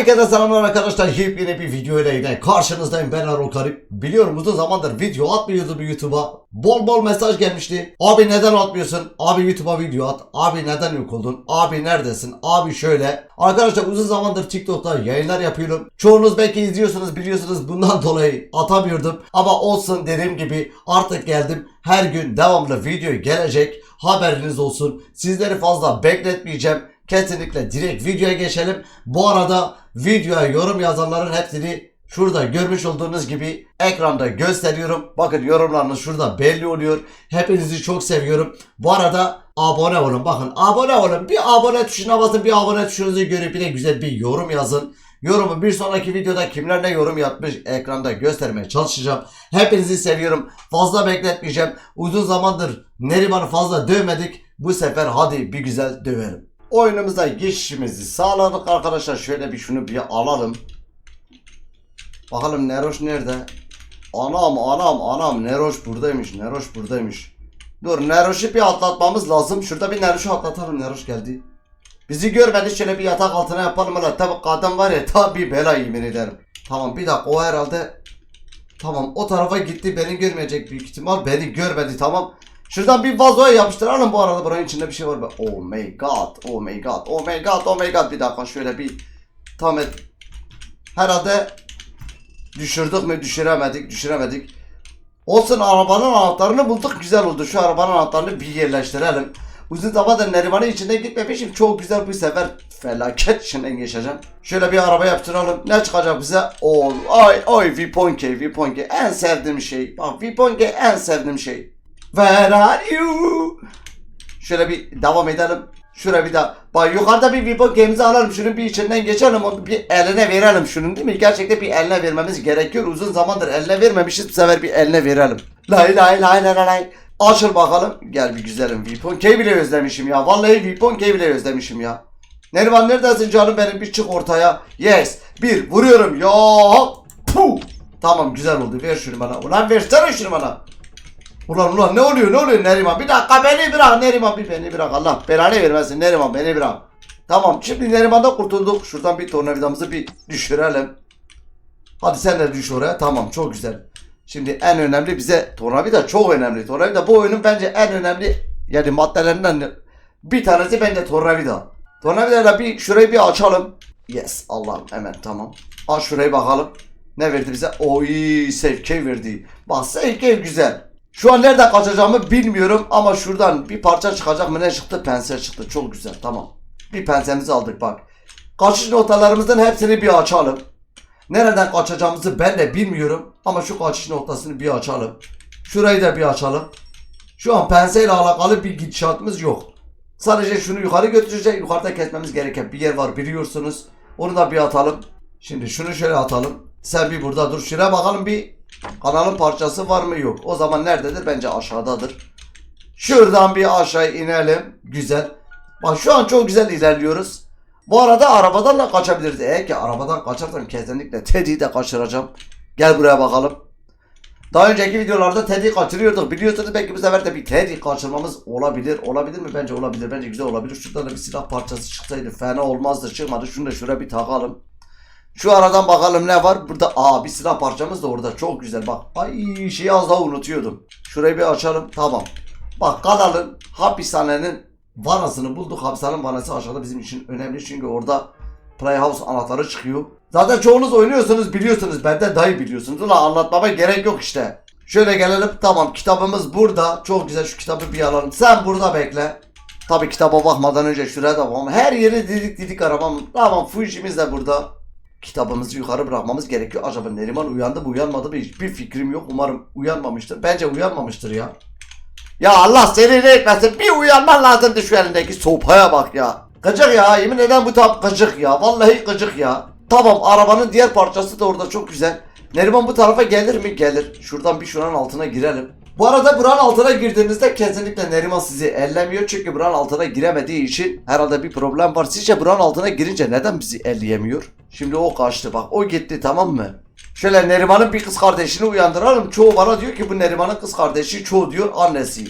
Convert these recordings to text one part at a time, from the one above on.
Herkese selamlar arkadaşlar. Yepyeni bir video ile yine karşınızdayım. Ben Erol Karip. Biliyorum uzun zamandır video atmıyordum YouTube'a. Bol bol mesaj gelmişti. Abi neden atmıyorsun? Abi YouTube'a video at. Abi neden yok oldun? Abi neredesin? Abi şöyle. Arkadaşlar uzun zamandır TikTok'ta yayınlar yapıyorum. Çoğunuz belki izliyorsunuz biliyorsunuz bundan dolayı atamıyordum. Ama olsun dediğim gibi artık geldim. Her gün devamlı video gelecek. Haberiniz olsun. Sizleri fazla bekletmeyeceğim. Kesinlikle direkt videoya geçelim. Bu arada videoya yorum yazanların hepsini şurada görmüş olduğunuz gibi ekranda gösteriyorum. Bakın yorumlarınız şurada belli oluyor. Hepinizi çok seviyorum. Bu arada abone olun. Bakın abone olun. Bir abone tuşuna basın. Bir abone tuşunuzu görüp bir de güzel bir yorum yazın. Yorumu bir sonraki videoda kimler ne yorum yapmış ekranda göstermeye çalışacağım. Hepinizi seviyorum. Fazla bekletmeyeceğim. Uzun zamandır Neriman'ı fazla dövmedik. Bu sefer hadi bir güzel döverim. Oyunumuza geçişimizi sağladık arkadaşlar. Şöyle bir şunu bir alalım. Bakalım Neroş nerede? Anam anam anam Neroş buradaymış. Neroş buradaymış. Dur Neroş'u bir atlatmamız lazım. Şurada bir Neroş'u atlatalım. Neroş geldi. Bizi görmedi şöyle bir yatak altına yapalım. Ulan tabi kadın var ya tabi bela yemin ederim. Tamam bir dakika o herhalde Tamam o tarafa gitti beni görmeyecek büyük ihtimal. Beni görmedi tamam. Şuradan bir vazoya yapıştıralım bu arada buranın içinde bir şey var mı? Oh my god, oh my god, oh my god, oh my god. Bir dakika şöyle bir tam et. Herhalde düşürdük mü düşüremedik, düşüremedik. Olsun arabanın anahtarını bulduk güzel oldu. Şu arabanın anahtarını bir yerleştirelim. Uzun zamandır Neriman'ın içinde gitmemişim. Çok güzel bu sefer felaket içinden geçeceğim. Şöyle bir araba yaptıralım. Ne çıkacak bize? Oo, ay ay Viponke, Viponke. En sevdiğim şey. Bak Viponke en sevdiğim şey. Where are you? Şöyle bir devam edelim. Şuraya bir daha. Bak yukarıda bir Viponke'mizi alalım. Şunun bir içinden geçelim. Onu bir eline verelim şunun değil mi? Gerçekten bir eline vermemiz gerekiyor. Uzun zamandır eline vermemişiz. Bu sefer bir eline verelim. Lay lay lay lay lay. Açıl bakalım. Gel bir güzelim. Viponke'yi bile özlemişim ya. Vallahi Viponke'yi bile özlemişim ya. Neriman neredesin canım benim bir çık ortaya. Yes. Bir vuruyorum. Ya. Puh. Tamam güzel oldu. Ver şunu bana. Ulan versene şunu bana. Ulan ulan ne oluyor ne oluyor Neriman? Bir dakika beni bırak Neriman bir beni bırak. Allah belanı vermesin Neriman beni bırak. Tamam şimdi Neriman'da kurtulduk. Şuradan bir tornavidamızı bir düşürelim. Hadi sen de düş oraya. Tamam çok güzel. Şimdi en önemli bize tornavida çok önemli. Tornavida bu oyunun bence en önemli yani maddelerinden bir tanesi bence tornavida. Tornavidayla bir şurayı bir açalım. Yes Allah'ım hemen tamam. Aç şurayı bakalım. Ne verdi bize? Oy sevke verdi. Bak sevke güzel. Şu an nereden kaçacağımı bilmiyorum ama şuradan bir parça çıkacak mı ne çıktı? Pense çıktı. Çok güzel tamam. Bir pensemizi aldık bak. Kaçış notalarımızın hepsini bir açalım. Nereden kaçacağımızı ben de bilmiyorum. Ama şu kaçış noktasını bir açalım. Şurayı da bir açalım. Şu an penseyle alakalı bir gidişatımız yok. Sadece şunu yukarı götürecek. Yukarıda kesmemiz gereken bir yer var biliyorsunuz. Onu da bir atalım. Şimdi şunu şöyle atalım. Sen bir burada dur. Şuraya bakalım bir kanalın parçası var mı yok. O zaman nerededir? Bence aşağıdadır. Şuradan bir aşağı inelim. Güzel. Bak şu an çok güzel ilerliyoruz. Bu arada arabadan da kaçabiliriz. Eğer ki arabadan kaçarsam kesinlikle Teddy'yi de kaçıracağım. Gel buraya bakalım. Daha önceki videolarda Teddy'yi kaçırıyorduk. Biliyorsunuz belki bu sefer de bir Teddy kaçırmamız olabilir. Olabilir mi? Bence olabilir. Bence güzel olabilir. Şurada da bir silah parçası çıksaydı fena olmazdı. Çıkmadı. Şunu da şuraya bir takalım. Şu aradan bakalım ne var. Burada aa bir silah parçamız da orada. Çok güzel bak. Ay şeyi az daha unutuyordum. Şurayı bir açalım. Tamam. Bak kanalın hapishanenin vanasını bulduk. Hapishanenin vanası aşağıda bizim için önemli. Çünkü orada Playhouse anahtarı çıkıyor. Zaten çoğunuz oynuyorsunuz biliyorsunuz. Benden dahi biliyorsunuz. Ulan anlatmama gerek yok işte. Şöyle gelelim. Tamam kitabımız burada. Çok güzel şu kitabı bir alalım. Sen burada bekle. Tabi kitaba bakmadan önce şuraya da bakalım. Her yeri didik didik aramam. Tamam Fuji'miz de burada. Kitabımızı yukarı bırakmamız gerekiyor. Acaba Neriman uyandı mı uyanmadı mı hiçbir fikrim yok. Umarım uyanmamıştır. Bence uyanmamıştır ya. Ya Allah seni ne etmesin. Bir uyanman lazımdı şu elindeki sopaya bak ya. Gıcık ya yemin ederim bu tam gıcık ya. Vallahi gıcık ya. Tamam arabanın diğer parçası da orada çok güzel. Neriman bu tarafa gelir mi? Gelir. Şuradan bir şuranın altına girelim. Bu arada buranın altına girdiğinizde kesinlikle Neriman sizi ellemiyor. Çünkü buranın altına giremediği için herhalde bir problem var. Sizce buranın altına girince neden bizi elleyemiyor? Şimdi o kaçtı bak. O gitti tamam mı? Şöyle Neriman'ın bir kız kardeşini uyandıralım. Çoğu bana diyor ki bu Neriman'ın kız kardeşi çoğu diyor annesi.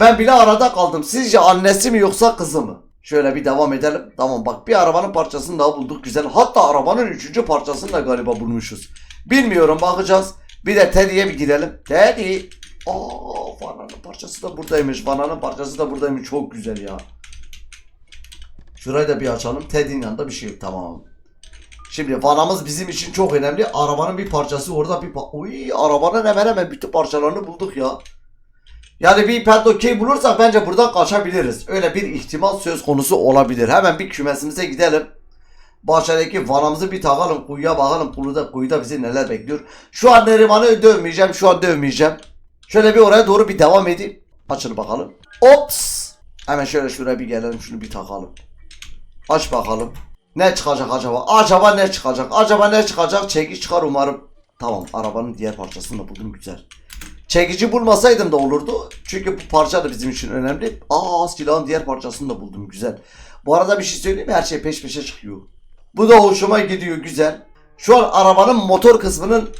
Ben bile arada kaldım. Sizce annesi mi yoksa kızı mı? Şöyle bir devam edelim. Tamam bak bir arabanın parçasını daha bulduk güzel. Hatta arabanın üçüncü parçasını da galiba bulmuşuz. Bilmiyorum bakacağız. Bir de Teddy'ye bir gidelim. Teddy. Aa Vana'nın parçası da buradaymış. Vana'nın parçası da buradaymış. Çok güzel ya. Şurayı da bir açalım. Teddy'nin yanında bir şey. Tamam. Şimdi vanamız bizim için çok önemli. Arabanın bir parçası orada bir Uy, arabanın hemen hemen bütün parçalarını bulduk ya. Yani bir padlock key bulursak bence buradan kaçabiliriz. Öyle bir ihtimal söz konusu olabilir. Hemen bir kümesimize gidelim. Bahçedeki vanamızı bir takalım. Kuyuya bakalım. Kuyuda, kuyuda bizi neler bekliyor. Şu an Neriman'ı dövmeyeceğim. Şu an dövmeyeceğim. Şöyle bir oraya doğru bir devam edeyim. Açıl bakalım. Ops. Hemen şöyle şuraya bir gelelim. Şunu bir takalım. Aç bakalım. Ne çıkacak acaba? Acaba ne çıkacak? Acaba ne çıkacak? Çekiç çıkar umarım. Tamam arabanın diğer parçasını da buldum güzel. Çekici bulmasaydım da olurdu. Çünkü bu parça da bizim için önemli. Aa silahın diğer parçasını da buldum güzel. Bu arada bir şey söyleyeyim mi? Her şey peş peşe çıkıyor. Bu da hoşuma gidiyor güzel. Şu an arabanın motor kısmının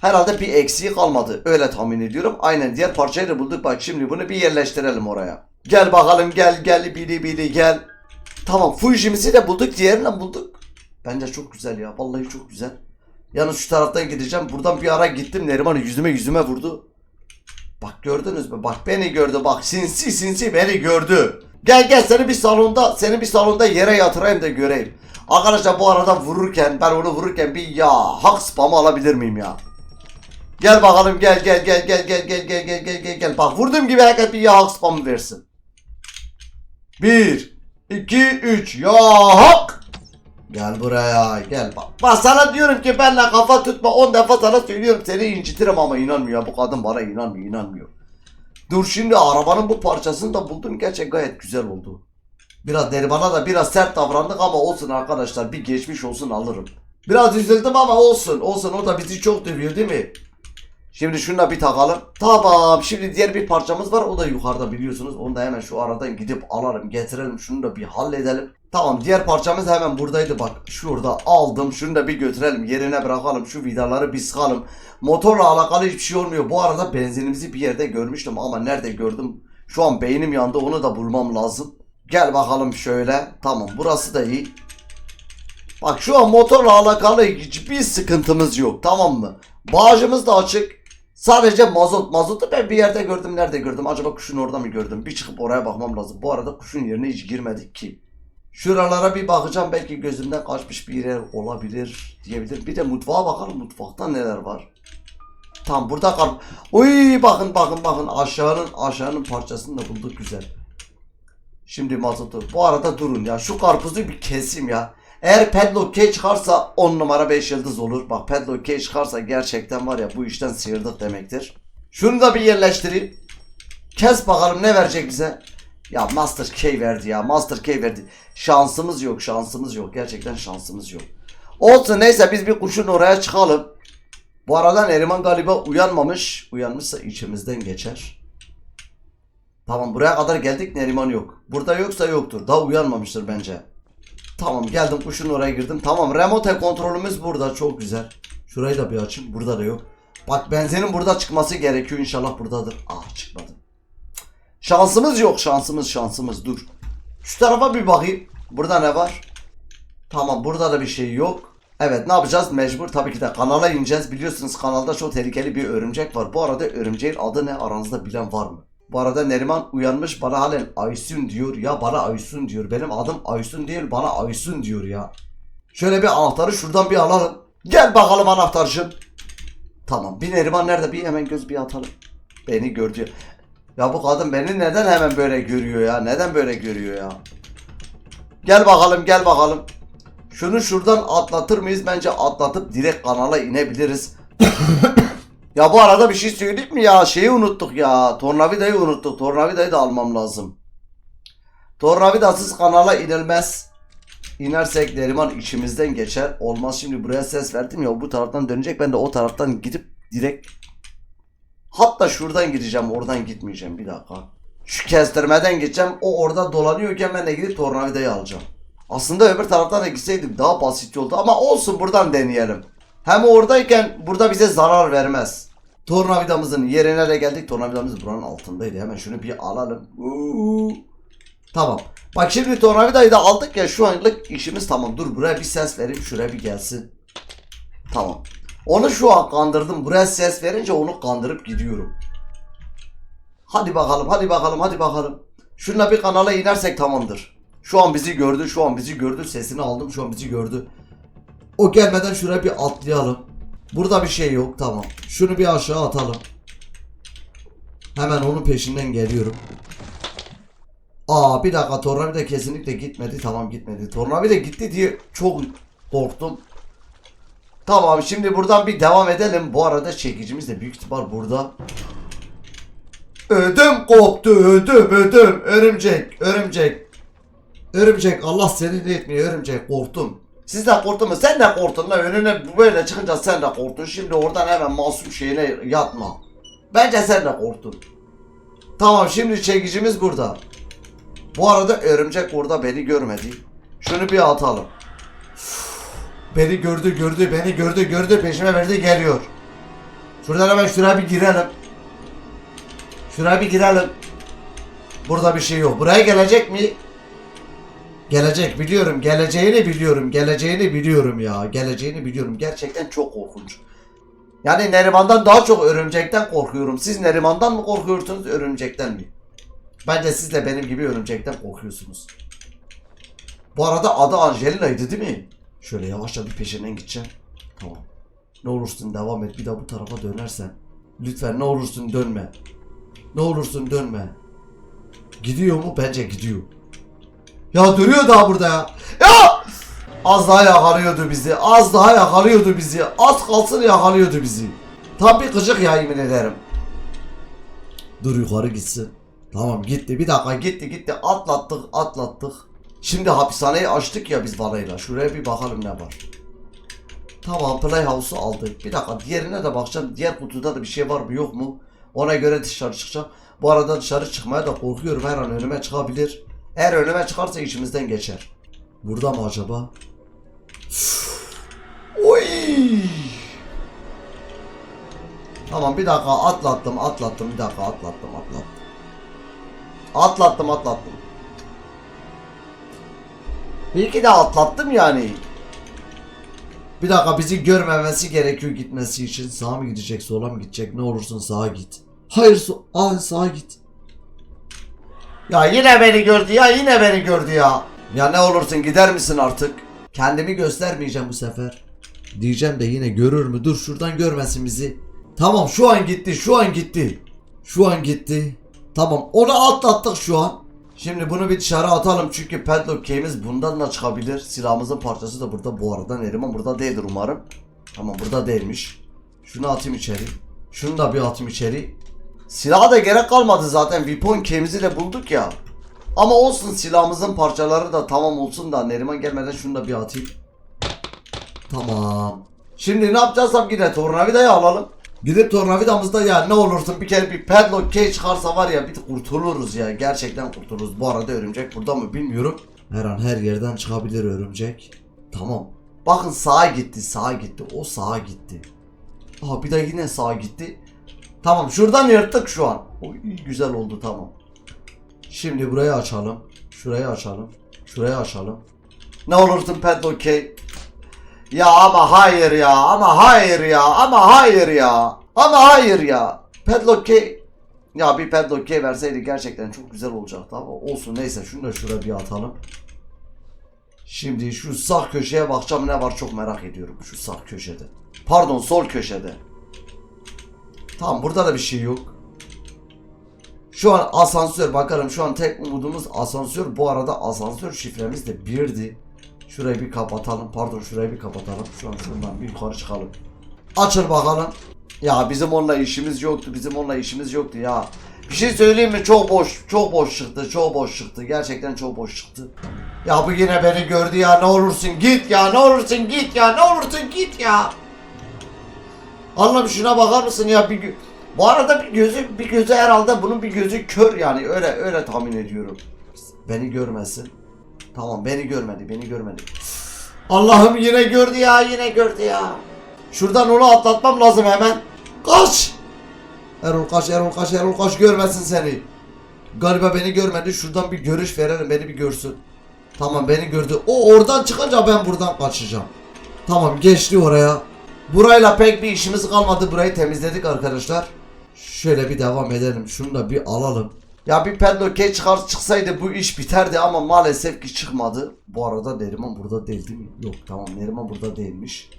herhalde bir eksiği kalmadı. Öyle tahmin ediyorum. Aynen diğer parçayı da bulduk. Bak şimdi bunu bir yerleştirelim oraya. Gel bakalım gel gel bili bili gel. Tamam Fuji'mizi de bulduk. Diğerini de bulduk. Bence çok güzel ya. Vallahi çok güzel. Yalnız şu taraftan gideceğim. Buradan bir ara gittim. Neriman yüzüme yüzüme vurdu. Bak gördünüz mü? Bak beni gördü. Bak sinsi sinsi beni gördü. Gel gel seni bir salonda seni bir salonda yere yatırayım da göreyim. Arkadaşlar bu arada vururken ben onu vururken bir ya hak spamı alabilir miyim ya? Gel bakalım gel gel gel gel gel gel gel gel gel gel gel. Bak vurduğum gibi herkes bir ya hak spamı versin. Bir, iki, üç. Ya hak. Gel buraya gel bak. Bak sana diyorum ki benle kafa tutma 10 defa sana söylüyorum seni incitirim ama inanmıyor. Bu kadın bana inanmıyor inanmıyor. Dur şimdi arabanın bu parçasını da buldum. Gerçek gayet güzel oldu. Biraz Neriman'a da biraz sert davrandık ama olsun arkadaşlar. Bir geçmiş olsun alırım. Biraz üzüldüm ama olsun. Olsun o da bizi çok dövüyor değil mi? Şimdi şunu da bir takalım. Tamam. Şimdi diğer bir parçamız var. O da yukarıda biliyorsunuz. Onu da hemen şu aradan gidip alalım. Getirelim. Şunu da bir halledelim. Tamam. Diğer parçamız hemen buradaydı bak. Şurada aldım. Şunu da bir götürelim. Yerine bırakalım. Şu vidaları bir sıkalım. Motorla alakalı hiçbir şey olmuyor. Bu arada benzinimizi bir yerde görmüştüm ama nerede gördüm? Şu an beynim yandı. Onu da bulmam lazım. Gel bakalım şöyle. Tamam. Burası da iyi. Bak şu an motorla alakalı hiçbir sıkıntımız yok. Tamam mı? Bağcımız da açık. Sadece mazot. Mazotu ben bir yerde gördüm. Nerede gördüm? Acaba kuşun orada mı gördüm? Bir çıkıp oraya bakmam lazım. Bu arada kuşun yerine hiç girmedik ki. Şuralara bir bakacağım. Belki gözümden kaçmış bir yer olabilir diyebilirim. Bir de mutfağa bakalım. Mutfakta neler var? Tam burada kal. Uy bakın bakın bakın aşağının aşağının parçasını da bulduk güzel. Şimdi mazotu. Bu arada durun ya. Şu karpuzu bir keseyim ya. Eğer padlock key çıkarsa 10 numara 5 yıldız olur. Bak padlock key çıkarsa gerçekten var ya bu işten sıyırdık demektir. Şunu da bir yerleştireyim. Kes bakalım ne verecek bize. Ya Master Key verdi ya. Master Key verdi. Şansımız yok şansımız yok. Gerçekten şansımız yok. Olsun neyse biz bir kuşun oraya çıkalım. Bu arada Neriman galiba uyanmamış. Uyanmışsa içimizden geçer. Tamam buraya kadar geldik Neriman yok. Burada yoksa yoktur. Daha uyanmamıştır bence. Tamam geldim kuşun oraya girdim. Tamam remote kontrolümüz burada çok güzel. Şurayı da bir açayım. Burada da yok. Bak benzinin burada çıkması gerekiyor inşallah buradadır. Ah çıkmadı. Şansımız yok şansımız şansımız dur. Şu tarafa bir bakayım. Burada ne var? Tamam burada da bir şey yok. Evet ne yapacağız? Mecbur tabii ki de kanala ineceğiz. Biliyorsunuz kanalda çok tehlikeli bir örümcek var. Bu arada örümceğin adı ne aranızda bilen var mı? Bu arada Neriman uyanmış bana halen Aysun diyor. Ya bana Aysun diyor. Benim adım Aysun değil bana Aysun diyor ya. Şöyle bir anahtarı şuradan bir alalım. Gel bakalım anahtarcığım. Tamam bir Neriman nerede bir hemen göz bir atalım. Beni gördü. Ya bu kadın beni neden hemen böyle görüyor ya? Neden böyle görüyor ya? Gel bakalım gel bakalım. Şunu şuradan atlatır mıyız? Bence atlatıp direkt kanala inebiliriz. ya bu arada bir şey söyleyeyim mi ya? Şeyi unuttuk ya. Tornavidayı unuttuk. Tornavidayı da almam lazım. Tornavidasız kanala inilmez. İnersek Neriman içimizden geçer. Olmaz şimdi buraya ses verdim ya bu taraftan dönecek. Ben de o taraftan gidip direkt Hatta şuradan gideceğim oradan gitmeyeceğim bir dakika. Şu kestirmeden gideceğim o orada dolanıyorken ben de gidip tornavidayı alacağım. Aslında öbür taraftan da gitseydim daha basit oldu ama olsun buradan deneyelim. Hem oradayken burada bize zarar vermez. Tornavidamızın yerine de geldik. Tornavidamız buranın altındaydı. Hemen şunu bir alalım. Uuu. Tamam. Bak şimdi tornavidayı da aldık ya şu anlık işimiz tamam. Dur buraya bir ses vereyim şuraya bir gelsin. Tamam. Onu şu an kandırdım. Buraya ses verince onu kandırıp gidiyorum. Hadi bakalım hadi bakalım hadi bakalım. Şununla bir kanala inersek tamamdır. Şu an bizi gördü şu an bizi gördü sesini aldım şu an bizi gördü. O gelmeden şuraya bir atlayalım. Burada bir şey yok tamam. Şunu bir aşağı atalım. Hemen onun peşinden geliyorum. Aa bir dakika tornavida kesinlikle gitmedi. Tamam gitmedi. Tornavida gitti diye çok korktum. Tamam şimdi buradan bir devam edelim. Bu arada çekicimiz de büyük ihtimal burada. Ödüm koptu ödüm ödüm. Örümcek örümcek. Örümcek Allah seni ne etmiyor örümcek korktum. Siz de korktun mu? Sen de korktun lan önüne böyle çıkınca sen de korktun. Şimdi oradan hemen masum şeyine yatma. Bence sen de korktun. Tamam şimdi çekicimiz burada. Bu arada örümcek orada beni görmedi. Şunu bir atalım. Beni gördü gördü beni gördü gördü peşime verdi geliyor. Şuradan hemen şuraya bir girelim. Şuraya bir girelim. Burada bir şey yok. Buraya gelecek mi? Gelecek biliyorum. Geleceğini biliyorum. Geleceğini biliyorum ya. Geleceğini biliyorum. Gerçekten çok korkunç. Yani Neriman'dan daha çok örümcekten korkuyorum. Siz Neriman'dan mı korkuyorsunuz örümcekten mi? Bence siz de benim gibi örümcekten korkuyorsunuz. Bu arada adı Angelina'ydı değil mi? Şöyle yavaşça bir peşinden gideceğim. Tamam. Ne olursun devam et. Bir daha bu tarafa dönersen. Lütfen ne olursun dönme. Ne olursun dönme. Gidiyor mu? Bence gidiyor. Ya duruyor daha burada ya. Ya! Az daha yakalıyordu bizi. Az daha yakalıyordu bizi. Az kalsın yakalıyordu bizi. Tam bir gıcık ya yemin ederim. Dur yukarı gitsin. Tamam gitti. Bir dakika gitti gitti. Atlattık atlattık. Şimdi hapishaneyi açtık ya biz balayla. Şuraya bir bakalım ne var. Tamam Playhouse'u aldık. Bir dakika diğerine de bakacağım. Diğer kutuda da bir şey var mı yok mu? Ona göre dışarı çıkacağım. Bu arada dışarı çıkmaya da korkuyorum. Her an önüme çıkabilir. Eğer önüme çıkarsa içimizden geçer. Burada mı acaba? Oy! Tamam bir dakika atlattım atlattım bir dakika atlattım atlattım. Atlattım atlattım. Bir iki de atlattım yani. Bir dakika bizi görmemesi gerekiyor gitmesi için. Sağa mı gidecek sola mı gidecek ne olursun sağa git. Hayır so Aa, sağa git. Ya yine beni gördü ya yine beni gördü ya. Ya ne olursun gider misin artık? Kendimi göstermeyeceğim bu sefer. Diyeceğim de yine görür mü? Dur şuradan görmesin bizi. Tamam şu an gitti şu an gitti. Şu an gitti. Tamam onu atlattık şu an. Şimdi bunu bir dışarı atalım çünkü padlock key'imiz bundan da çıkabilir. Silahımızın parçası da burada bu arada. Neriman burada değildir umarım. Tamam burada değilmiş. Şunu atayım içeri. Şunu da bir atayım içeri. Silaha da gerek kalmadı zaten. Weapon key'imizi de bulduk ya. Ama olsun silahımızın parçaları da tamam olsun da Neriman gelmeden şunu da bir atayım. Tamam. Şimdi ne yapacağız yine tornavidayı alalım. Gidip tornavidamızda ya ne olursun bir kere bir padlock key çıkarsa var ya bir kurtuluruz ya. Gerçekten kurtuluruz. Bu arada örümcek burada mı bilmiyorum. Her an her yerden çıkabilir örümcek. Tamam. Bakın sağa gitti sağa gitti. O sağa gitti. Aha bir de yine sağa gitti. Tamam şuradan yırttık şu an. Oy, güzel oldu tamam. Şimdi burayı açalım. Şurayı açalım. Şurayı açalım. Ne olursun padlock key. Ya ama hayır ya ama hayır ya ama hayır ya ama hayır ya. Padlock key ya bir padlock key verseydi gerçekten çok güzel olacaktı ama olsun neyse şunu da şuraya bir atalım. Şimdi şu sağ köşeye bakacağım ne var çok merak ediyorum şu sağ köşede. Pardon sol köşede. Tamam burada da bir şey yok. Şu an asansör bakalım şu an tek umudumuz asansör. Bu arada asansör şifremiz de birdi. Şurayı bir kapatalım. Pardon şurayı bir kapatalım. Şu an şuradan bir yukarı çıkalım. Açıl bakalım. Ya bizim onunla işimiz yoktu. Bizim onunla işimiz yoktu ya. Bir şey söyleyeyim mi? Çok boş. Çok boş çıktı. Çok boş çıktı. Gerçekten çok boş çıktı. Ya bu yine beni gördü ya. Ne olursun git ya. Ne olursun git ya. Ne olursun git ya. Allah'ım şuna bakar mısın ya? Bir bu arada bir gözü bir gözü herhalde bunun bir gözü kör yani. Öyle öyle tahmin ediyorum. Beni görmesin. Tamam beni görmedi beni görmedi. Allah'ım yine gördü ya yine gördü ya. Şuradan onu atlatmam lazım hemen. Kaç. Erol kaç Erol kaç Erol kaç görmesin seni. Galiba beni görmedi. Şuradan bir görüş verelim beni bir görsün. Tamam beni gördü. O oradan çıkınca ben buradan kaçacağım. Tamam geçti oraya. Burayla pek bir işimiz kalmadı. Burayı temizledik arkadaşlar. Şöyle bir devam edelim. Şunu da bir alalım. Ya bir pedloke çıkar çıksaydı bu iş biterdi ama maalesef ki çıkmadı. Bu arada Neriman burada değil mi? Yok tamam Neriman burada değilmiş.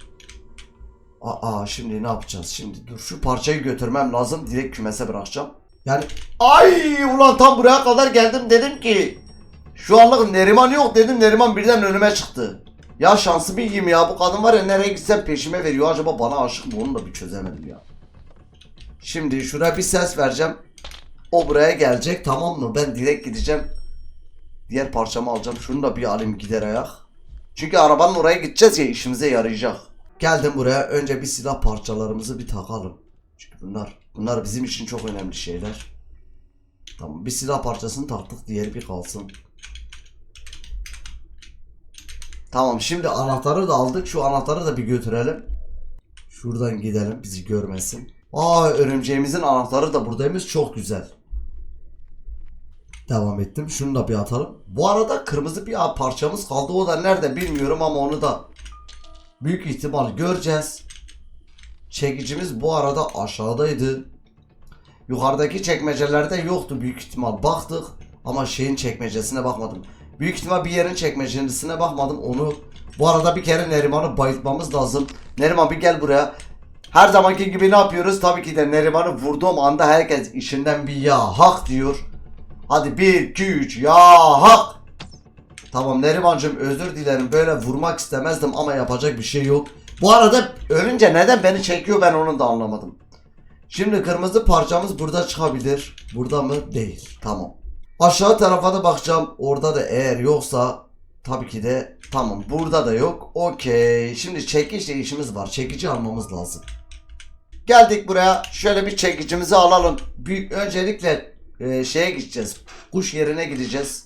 Aa şimdi ne yapacağız? Şimdi dur şu parçayı götürmem lazım. Direkt kümese bırakacağım. Yani ay ulan tam buraya kadar geldim dedim ki şu anlık Neriman yok dedim Neriman birden önüme çıktı. Ya şansımı yiyeyim ya bu kadın var ya nereye gitsem peşime veriyor acaba bana aşık mı onu da bir çözemedim ya. Şimdi şuraya bir ses vereceğim. O buraya gelecek tamam mı? Ben direkt gideceğim. Diğer parçamı alacağım. Şunu da bir alayım gider ayak. Çünkü arabanın oraya gideceğiz ya işimize yarayacak. Geldim buraya. Önce bir silah parçalarımızı bir takalım. Çünkü bunlar bunlar bizim için çok önemli şeyler. Tamam bir silah parçasını taktık. Diğeri bir kalsın. Tamam şimdi anahtarı da aldık. Şu anahtarı da bir götürelim. Şuradan gidelim bizi görmesin. Aa örümceğimizin anahtarı da buradaymış. Çok güzel. Devam ettim. Şunu da bir atalım. Bu arada kırmızı bir parçamız kaldı. O da nerede bilmiyorum ama onu da büyük ihtimal göreceğiz. Çekicimiz bu arada aşağıdaydı. Yukarıdaki çekmecelerde yoktu büyük ihtimal. Baktık ama şeyin çekmecesine bakmadım. Büyük ihtimal bir yerin çekmecesine bakmadım. Onu bu arada bir kere Neriman'ı bayıltmamız lazım. Neriman bir gel buraya. Her zamanki gibi ne yapıyoruz? Tabii ki de Neriman'ı vurduğum anda herkes işinden bir ya hak diyor. Hadi 1 2 3 ya hak. Tamam Nerimancığım özür dilerim. Böyle vurmak istemezdim ama yapacak bir şey yok. Bu arada ölünce neden beni çekiyor ben onu da anlamadım. Şimdi kırmızı parçamız burada çıkabilir. Burada mı? Değil. Tamam. Aşağı tarafa da bakacağım. Orada da eğer yoksa tabii ki de tamam. Burada da yok. Okey. Şimdi çekiçle işimiz var. Çekici almamız lazım. Geldik buraya. Şöyle bir çekicimizi alalım. Bir, öncelikle e, şeye gideceğiz. Kuş yerine gideceğiz.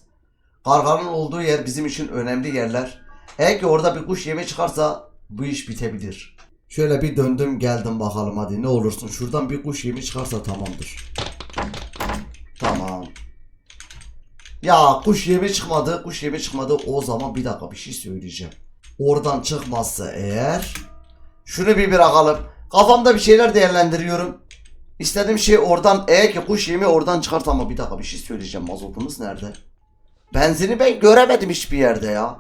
Karganın olduğu yer bizim için önemli yerler. Eğer ki orada bir kuş yemi çıkarsa bu iş bitebilir. Şöyle bir döndüm geldim bakalım hadi ne olursun. Şuradan bir kuş yemi çıkarsa tamamdır. Tamam. Ya kuş yemi çıkmadı. Kuş yemi çıkmadı. O zaman bir dakika bir şey söyleyeceğim. Oradan çıkmazsa eğer şunu bir bırakalım. Kafamda bir şeyler değerlendiriyorum. İstediğim şey oradan eğer ki kuş yemi oradan çıkart ama bir dakika bir şey söyleyeceğim. Mazotumuz nerede? Benzini ben göremedim hiçbir yerde ya.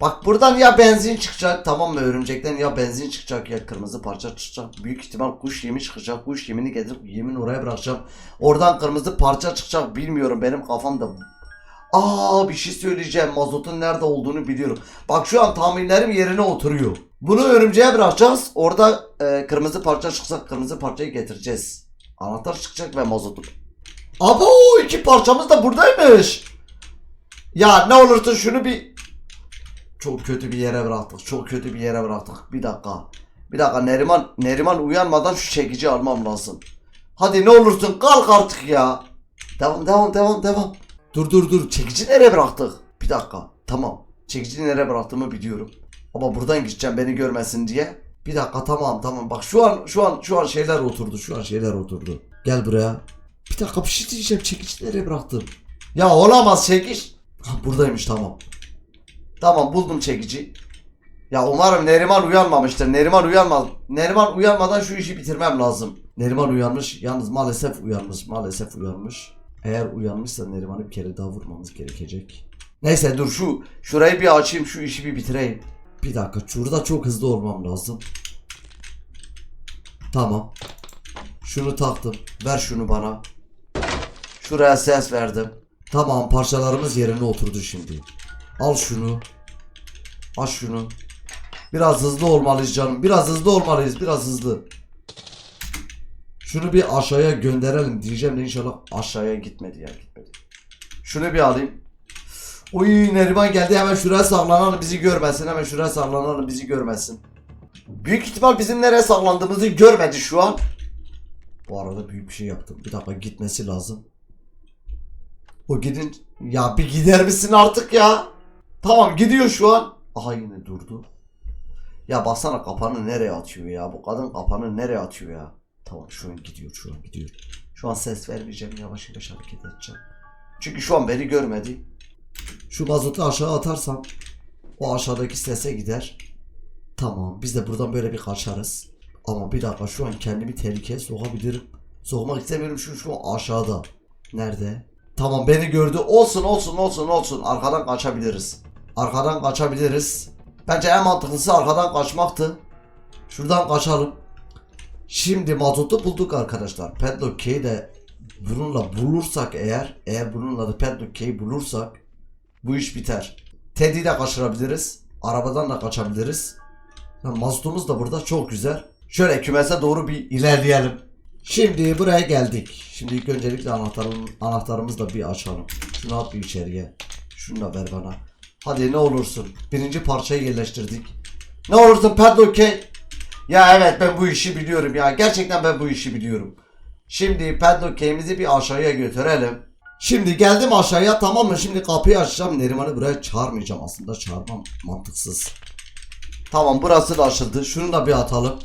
Bak buradan ya benzin çıkacak tamam mı örümcekten ya benzin çıkacak ya kırmızı parça çıkacak. Büyük ihtimal kuş yemi çıkacak. Kuş yemini getirip yemin oraya bırakacağım. Oradan kırmızı parça çıkacak bilmiyorum benim kafamda. Aa bir şey söyleyeceğim mazotun nerede olduğunu biliyorum. Bak şu an tahminlerim yerine oturuyor. Bunu örümceğe bırakacağız. Orada e, kırmızı parça çıkacak kırmızı parçayı getireceğiz. Anahtar çıkacak ve mazotun. Abo iki parçamız da buradaymış. Ya ne olursun şunu bir çok kötü bir yere bıraktık. Çok kötü bir yere bıraktık. Bir dakika. Bir dakika Neriman Neriman uyanmadan şu çekici almam lazım. Hadi ne olursun kalk artık ya. Devam devam devam devam. Dur dur dur çekici nereye bıraktık? Bir dakika. Tamam. Çekici nereye bıraktığımı biliyorum. Ama buradan gideceğim beni görmesin diye. Bir dakika tamam tamam. Bak şu an şu an şu an şeyler oturdu. Şu an şeyler oturdu. Gel buraya. Bir dakika bir şey diyeceğim. Çekici nereye bıraktım? Ya olamaz çekiç. Ha, buradaymış tamam. Tamam buldum çekici. Ya umarım Neriman uyanmamıştır. Neriman uyanmaz. Neriman uyanmadan şu işi bitirmem lazım. Neriman uyanmış. Yalnız maalesef uyanmış. Maalesef uyanmış. Eğer uyanmışsa Neriman'ı bir kere daha vurmamız gerekecek. Neyse dur şu şurayı bir açayım şu işi bir bitireyim. Bir dakika şurada çok hızlı olmam lazım. Tamam. Şunu taktım. Ver şunu bana. Şuraya ses verdim. Tamam parçalarımız yerine oturdu şimdi. Al şunu. Al şunu. Biraz hızlı olmalıyız canım. Biraz hızlı olmalıyız. Biraz hızlı. Şunu bir aşağıya gönderelim diyeceğim de inşallah aşağıya gitmedi ya gitmedi. Şunu bir alayım. Oy Neriman geldi hemen şuraya saklanalım bizi görmesin. Hemen şuraya saklanalım bizi görmesin. Büyük ihtimal bizim nereye saklandığımızı görmedi şu an. Bu arada büyük bir şey yaptım. Bir dakika gitmesi lazım. O gidin. Ya bir gider misin artık ya? Tamam gidiyor şu an. Aha yine durdu. Ya baksana kapanı nereye atıyor ya? Bu kadın kapanı nereye atıyor ya? Tamam şu an gidiyor şu an gidiyor. Şu an ses vermeyeceğim yavaş yavaş hareket edeceğim. Çünkü şu an beni görmedi. Şu mazotu aşağı atarsam o aşağıdaki sese gider. Tamam biz de buradan böyle bir kaçarız. Ama bir dakika şu an kendimi tehlikeye sokabilirim. Sokmak istemiyorum şu şu an aşağıda. Nerede? Tamam beni gördü. Olsun olsun olsun olsun. Arkadan kaçabiliriz. Arkadan kaçabiliriz. Bence en mantıklısı arkadan kaçmaktı. Şuradan kaçalım. Şimdi mazotu bulduk arkadaşlar. Padlock Key'i de bununla bulursak eğer, eğer bununla da Padlock Key'i bulursak bu iş biter. Teddy'yi de kaçırabiliriz. Arabadan da kaçabiliriz. Mazotumuz da burada çok güzel. Şöyle kümese doğru bir ilerleyelim. Şimdi buraya geldik. Şimdi ilk öncelikle anahtarım, anahtarımızla bir açalım. Şunu at bir içeriye. Şunu da ver bana. Hadi ne olursun. Birinci parçayı yerleştirdik. Ne olursun padlock key. Ya evet ben bu işi biliyorum ya. Gerçekten ben bu işi biliyorum. Şimdi padlock key'imizi bir aşağıya götürelim. Şimdi geldim aşağıya tamam mı? Şimdi kapıyı açacağım. Neriman'ı buraya çağırmayacağım. Aslında çağırmam mantıksız. Tamam burası da açıldı. Şunu da bir atalım.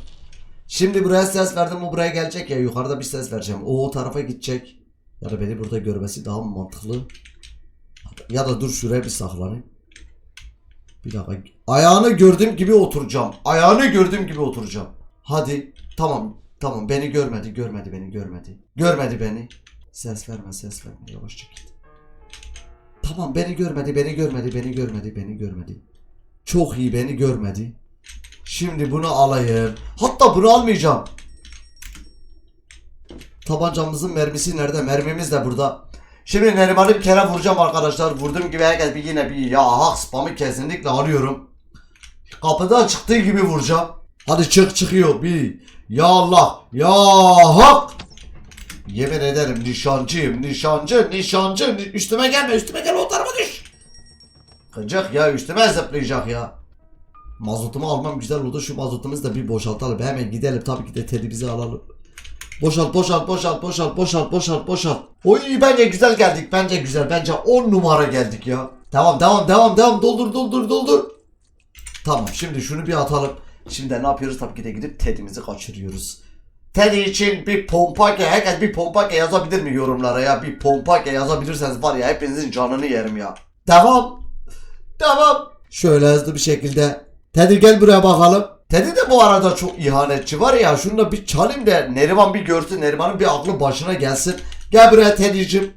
Şimdi buraya ses verdim o buraya gelecek ya yukarıda bir ses vereceğim. O o tarafa gidecek. Ya da beni burada görmesi daha mantıklı? Ya da dur şuraya bir saklanayım. Bir dakika. Ayağını gördüğüm gibi oturacağım. Ayağını gördüğüm gibi oturacağım. Hadi. Tamam. Tamam beni görmedi. Görmedi beni görmedi. Görmedi beni. Ses verme ses verme. Yavaşça git. Tamam beni görmedi beni görmedi beni görmedi beni görmedi. Çok iyi beni görmedi. Şimdi bunu alayım. Hatta bunu almayacağım. Tabancamızın mermisi nerede? Mermimiz de burada. Şimdi Neriman'ı bir kere vuracağım arkadaşlar. Vurduğum gibi herkes bir yine bir ya hak spamı kesinlikle arıyorum. Kapıdan çıktığı gibi vuracağım. Hadi çık çıkıyor. Bir. Ya Allah. Ya hak. Yemin ederim nişancıyım. Nişancı. Nişancı. Ni- Üstüme gelme. Üstüme gelme. O tarafa düş. Kıcık ya. Üstüme zıplayacak ya. Mazotumu almam güzel oldu. Şu mazotumuzu da bir boşaltalım. Hemen gidelim. Tabii ki de Teddy bizi alalım. Boşalt boşalt boşalt boşalt boşalt boşalt boşalt. Oy bence güzel geldik. Bence güzel. Bence 10 numara geldik ya. Devam devam devam devam. Doldur doldur doldur. Tamam şimdi şunu bir atalım. Şimdi ne yapıyoruz? Tabii ki de gidip Teddy'mizi kaçırıyoruz. Teddy için bir pompake, herkes bir pompake yazabilir mi yorumlara ya? Bir pompake yazabilirseniz var ya hepinizin canını yerim ya. Devam. Devam. Şöyle hızlı bir şekilde. Teddy gel buraya bakalım. Teddy de bu arada çok ihanetçi var ya. Şunu da bir çalayım da Neriman bir görsün. Neriman'ın bir aklı başına gelsin. Gel buraya Teddy'cim.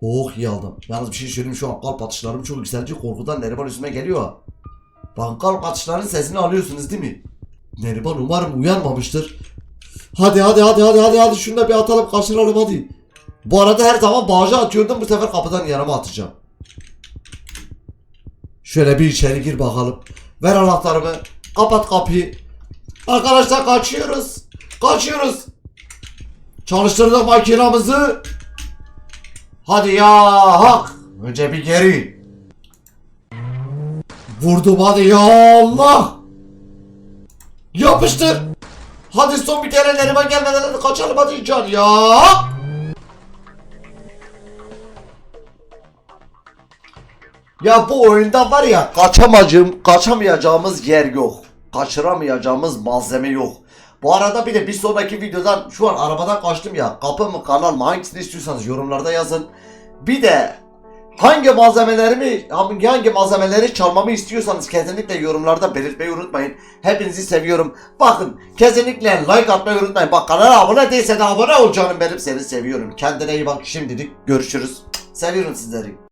Oh iyi aldım. Yalnız bir şey söyleyeyim şu an kalp atışlarım çok yükseldi. Korkudan Neriman üstüme geliyor. Bakın kalp atışlarının sesini alıyorsunuz değil mi? Neriman umarım uyanmamıştır. Hadi hadi hadi hadi hadi hadi şunu da bir atalım kaçıralım hadi. Bu arada her zaman bağcı atıyordum bu sefer kapıdan yanıma atacağım. Şöyle bir içeri gir bakalım. Ver anahtarımı. Kapat kapıyı. Arkadaşlar kaçıyoruz. Kaçıyoruz. Çalıştırdık makinamızı. Hadi ya hak. Önce bir geri. Vurdum hadi ya Allah. Yapıştır. Hadi son bir kere Neriman gelmeden hadi kaçalım hadi can ya. Ya bu oyunda var ya kaçamacım, kaçamayacağımız yer yok. Kaçıramayacağımız malzeme yok. Bu arada bir de bir sonraki videodan şu an arabadan kaçtım ya. Kapı mı kanal mı hangisini istiyorsanız yorumlarda yazın. Bir de hangi malzemelerimi hangi malzemeleri çalmamı istiyorsanız kesinlikle yorumlarda belirtmeyi unutmayın. Hepinizi seviyorum. Bakın kesinlikle like atmayı unutmayın. Bak kanala abone değilse de abone ol canım benim seni seviyorum. Kendine iyi bak şimdilik görüşürüz. Seviyorum sizleri.